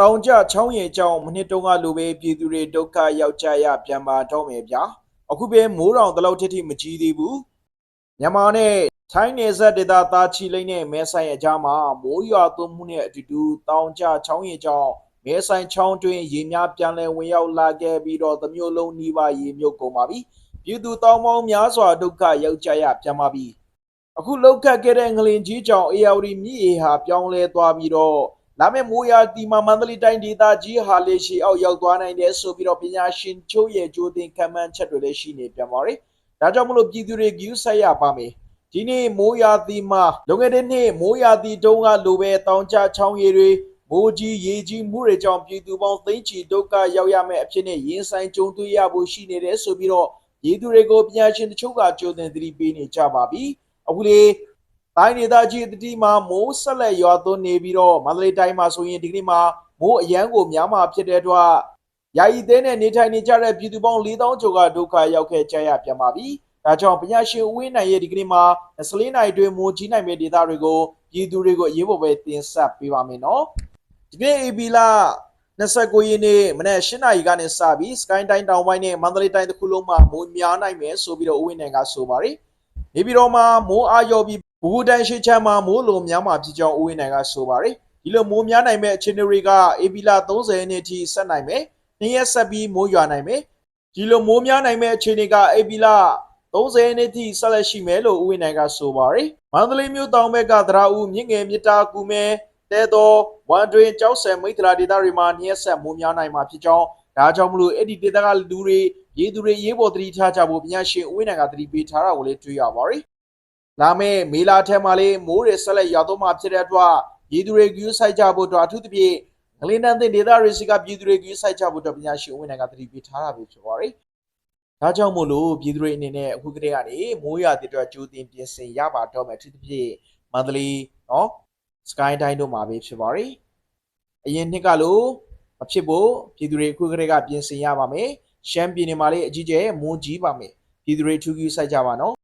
တောင်ကျချောင်းရည်ကြောင့်မနှစ်တုန်းကလိုပဲပြည်သူတွေဒုက္ခရောက်ကြရပြန်ပါတော့မယ်ဗျာအခုပဲမိုးတောင်တလောက်ထက်ထိမကြီးသေးဘူးမြန်မာနဲ့ထိုင်းနယ်စပ်ဒေသသားချီလိမ့်နဲ့မဲဆိုင်အကြားမှာမိုးရွာသွန်းမှုနဲ့အတူတူတောင်ကျချောင်းရည်ကြောင့်မဲဆိုင်ချောင်းတွင်ရေများပြန်လည်ဝင်ရောက်လာခဲ့ပြီးတော့သမျိုးလုံးနှီးပါရေမြုပ်ကုန်ပါပြီပြည်သူတောင်းပေါင်းများစွာဒုက္ခရောက်ကြရပြန်ပါပြီအခုလောက်ခတ်ခဲ့တဲ့ငလင်ကြီးကြောင့် ARD မြစ်ရေဟာပြောင်းလဲသွားပြီးတော့ လာမယ့်မိုးရာသီမှာမန္တလေးတိုင်းဒေသကြီးဟာလေရှည်အောက်ရောက်သွားနိုင်တယ်ဆိုပြီးတော့ပညာရှင်ချို့ရဲ့ကြိုးတင်ခံမှန်းချက်တွေလည်းရှိနေပြန်ပါပြီ။ဒါကြောင့်မလို့ပြည်သူတွေကြည့်ဆက်ရပါမယ်။ဒီနေ့မိုးရာသီမှာလွန်ခဲ့တဲ့နှစ်မိုးရာသီတုန်းကလိုပဲတောင်ကျချောင်းရည်တွေမိုးကြီးရေကြီးမှုတွေကြောင့်ပြည်သူပေါင်းသိန်းချီဒုက္ခရောက်ရမယ့်အဖြစ်နဲ့ရင်ဆိုင်ကြုံတွေ့ရဖို့ရှိနေတယ်ဆိုပြီးတော့ပြည်သူတွေကိုပညာရှင်တချို့ကကြိုးတင်သတိပေးနေကြပါပြီ။အခုလေ တိုင်းဒေသကြီးတတိမှာမိုးဆက်လက်ရွာသွန်းနေပြီးတော့မန္တလေးတိုင်းမှာဆိုရင်ဒီကနေ့မှာမိုးအရန်ကိုများမှာဖြစ်တဲ့အတွက်ယာယီသေးနဲ့နေထိုင်နေကြတဲ့ပြည်သူပေါင်း4000ကျော်ကဒုက္ခရောက်ခဲ့ကြရပြန်ပါပြီ။ဒါကြောင့်ပညာရှင်ဦးဝင်းနိုင်ရဲ့ဒီကနေ့မှာ24နိုင်တွင်မိုးကြီးနိုင်မဲ့ဒေသတွေကိုပြည်သူတွေကိုအရေးပေါ်ပဲတင်ဆက်ပေးပါမယ်နော်။ဒီနေ့ AB လာ29ရက်နေ့မနေ့8နာရီကနေစပြီး Sky တိုင်းတောင်ပိုင်းနဲ့မန္တလေးတိုင်းတစ်ခုလုံးမှာမိုးများနိုင်မယ်ဆိုပြီးတော့ဦးဝင်းနိုင်ကဆိုပါတယ်။နေပြည်တော်မှာမိုးအားရောပြီး ဘူဘူတန်ရှိချမ်းမှာမိုးလုံများမှာဖြစ်ကြောင်းဦးဝင်းနိုင်ကဆိုပါတယ်ဒီလိုမိုးများနိုင်မဲ့အခြေအနေတွေကအေပီလာ30ရက်နေ့ထိဆက်နိုင်မယ်နှစ်ရက်ဆက်ပြီးမိုးရွာနိုင်မယ်ဒီလိုမိုးများနိုင်မဲ့အခြေအနေကအေပီလာ30ရက်နေ့ထိဆက်လက်ရှိမယ်လို့ဦးဝင်းနိုင်ကဆိုပါတယ်မန္တလေးမြို့တောင်ဘက်ကသရာဦးမြင့်ငယ်မြစ်တာကူမဲတဲတော်ဝန်တွင်ကျောက်ဆယ်မိထရာဒေသတွေမှာနှစ်ရက်ဆက်မိုးများနိုင်မှာဖြစ်ကြောင်းဒါကြောင့်မလို့အဲ့ဒီဒေသကလူတွေရေးသူတွေရေးပေါ်သတိထားကြဖို့ပညာရှင်ဦးဝင်းနိုင်ကသတိပေးထားတာကိုလည်းတွေ့ရပါတယ် လာမယ့်မေလာထဲမှာလေးမိုးတွေဆက်လက်ရွာသွန်းမှာဖြစ်တဲ့အတွက်ပြည်သူတွေကူးဆိုင်ကြဖို့အတွက်အထူးသဖြင့်ငလင်းတန်းတဲ့ဒေသတွေစီကပြည်သူတွေကူးဆိုင်ကြဖို့အတွက်ပညာရှင်ဦးဝင်းနိုင်ကသတိပေးထားတာပဲဖြစ်ပါတယ်။ဒါကြောင့်မို့လို့ပြည်သူတွေအနေနဲ့အခုကတည်းကနေမိုးရွာတဲ့အတွက်ကြိုတင်ပြင်ဆင်ရပါတော့မယ်အထူးသဖြင့်မန္တလေးနော်စကိုင်းတိုင်းတို့မှာပဲဖြစ်ပါတယ်။အရင်နှစ်ကလို့မဖြစ်ဖို့ပြည်သူတွေအခုကတည်းကပြင်ဆင်ရပါမယ်။ရှမ်းပြည်နယ်မှာလည်းအကြီးကျယ်မိုးကြီးပါမယ်။ပြည်သူတွေထူးကူးဆိုင်ကြပါနော်